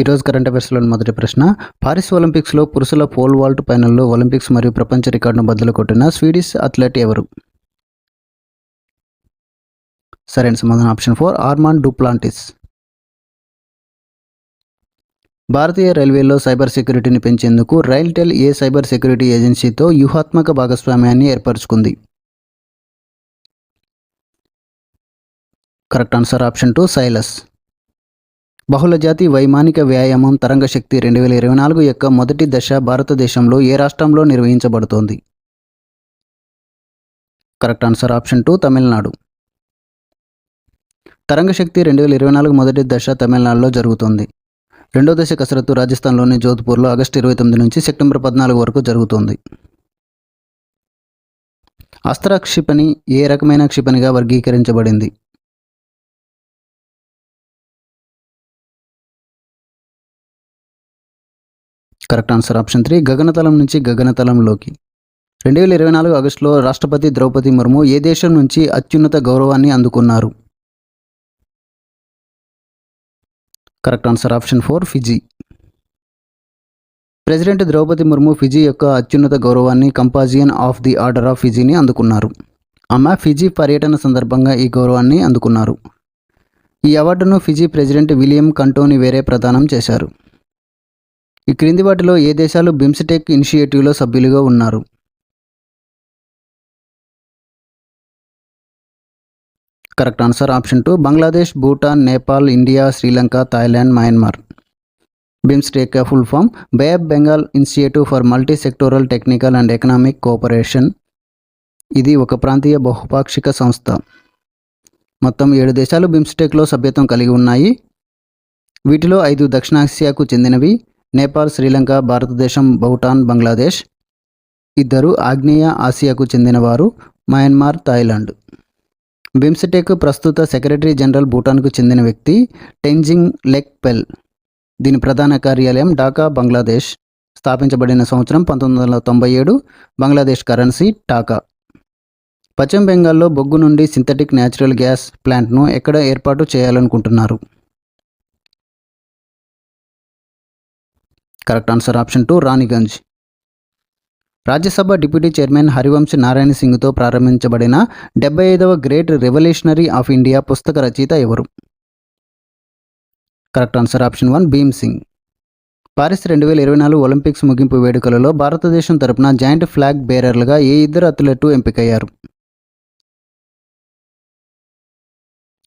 ఈరోజు కరెంట్ అఫైర్స్లోని మొదటి ప్రశ్న పారిస్ ఒలింపిక్స్లో పురుషుల పోల్ వాల్ట్ ఫైనల్లో ఒలింపిక్స్ మరియు ప్రపంచ రికార్డును బద్దలు కొట్టిన స్వీడిష్ అథ్లెట్ ఎవరు? సరైన సమాధానం ఆప్షన్ ఫోర్ ఆర్మాన్ డూప్లాంటిస్ భారతీయ రైల్వేలో సైబర్ సెక్యూరిటీని పెంచేందుకు రైల్టెల్ ఏ సైబర్ సెక్యూరిటీ ఏజెన్సీతో వ్యూహాత్మక భాగస్వామ్యాన్ని ఏర్పరచుకుంది? కరెక్ట్ ఆన్సర్ ఆప్షన్ టూ సైలస్ బహుళజాతి వైమానిక వ్యాయామం తరంగ శక్తి రెండు వేల ఇరవై నాలుగు యొక్క మొదటి దశ భారతదేశంలో ఏ రాష్ట్రంలో నిర్వహించబడుతోంది? Correct answer option two Tamil Nadu. Tarang Shakti రెండు వేల ఇరవై నాలుగు మొదటి దశ తమిళనాడులో జరుగుతోంది. రెండో దశ కసరత్తు రాజస్థాన్లోని జోధ్పూర్లో ఆగస్టు ఇరవై తొమ్మిది నుంచి సెప్టెంబర్ పద్నాలుగు వరకు జరుగుతోంది. అస్త్ర క్షిపణి ఏ రకమైన క్షిపణిగా వర్గీకరించబడింది? కరెక్ట్ ఆన్సర్ ఆప్షన్ త్రీ గగనతలం నుంచి గగనతలంలోకి. రెండు వేల ఇరవై నాలుగు ఆగస్టులో రాష్ట్రపతి ద్రౌపది ముర్ము ఏ దేశం నుంచి అత్యున్నత గౌరవాన్ని అందుకున్నారు? Correct answer option four Fiji. President Droupadi Murmu Fiji యొక్క అత్యున్నత గౌరవాన్ని companion of the order of ఫిజీని అందుకున్నారు. ఆమె ఫిజీ పర్యటన సందర్భంగా ఈ గౌరవాన్ని అందుకున్నారు. ఈ అవార్డును ఫిజీ ప్రెసిడెంట్ విలియం కంటోని వేరే ప్రదానం చేశారు. ఈ క్రింది వాటిలో ఏ దేశాలు బిమ్స్టెక్ ఇనిషియేటివ్లో సభ్యులుగా ఉన్నారు? Correct answer option two Bangladesh Bhutan Nepal India Sri Lanka Thailand Myanmar. BIMSTEC full form bay of Bengal initiative for multi sectoral technical and economic cooperation. ఇది ఒక ప్రాంతీయ బహుపాక్షిక సంస్థ. మొత్తం ఏడు దేశాలు బిమ్స్టెక్లో సభ్యత్వం కలిగి ఉన్నాయి. వీటిలో ఐదు దక్షిణాసియాకు చెందినవి. నేపాల్ శ్రీలంక భారతదేశం భూటాన్ బంగ్లాదేశ్ ఇద్దరు ఆగ్నేయ ఆసియాకు చెందినవారు మయన్మార్ థాయిలాండ్. బిమ్స్టెక్ ప్రస్తుత సెక్రటరీ జనరల్ భూటాన్కు చెందిన వ్యక్తి టెంజింగ్ లెక్ పెల్. దీని ప్రధాన కార్యాలయం ఢాకా బంగ్లాదేశ్. స్థాపించబడిన సంవత్సరం పంతొమ్మిది వందల తొంభై ఏడు బంగ్లాదేశ్ కరెన్సీ టాకా పశ్చిమ బెంగాల్లో బొగ్గు నుండి సింథటిక్ న్యాచురల్ గ్యాస్ ప్లాంట్ను ఎక్కడ ఏర్పాటు చేయాలనుకుంటున్నారు? Correct answer option two Raniganj. Rajya Sabha deputy chairman Harivansh Narayan సింగ్తో ప్రారంభించబడిన డెబ్బై ఐదవ గ్రేట్ రెవల్యూషనరీ ఆఫ్ ఇండియా పుస్తక రచయిత ఎవరు? Correct answer option one Bhim Singh. Paris రెండు వేల ఇరవై నాలుగు ఒలింపిక్స్ ముగింపు వేడుకలలో భారతదేశం తరపున జాయింట్ ఫ్లాగ్ బేరర్లుగా ఏ ఇద్దరు అథ్లెట్లు ఎంపికయ్యారు?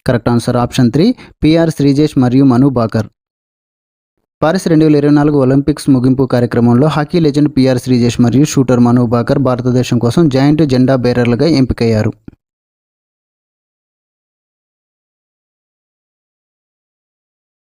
Correct answer option three PR Sreejesh మరియు మను బాకర్. పారిస్ రెండు వేల ఇరవై నాలుగు ఒలింపిక్స్ ముగింపు కార్యక్రమంలో హాకీ లెజెండ్ పిఆర్ శ్రీజేష్ మరియు షూటర్ మను భాకర్ భారతదేశం కోసం జాయింట్ జెండా బేరర్లుగా ఎంపికయ్యారు.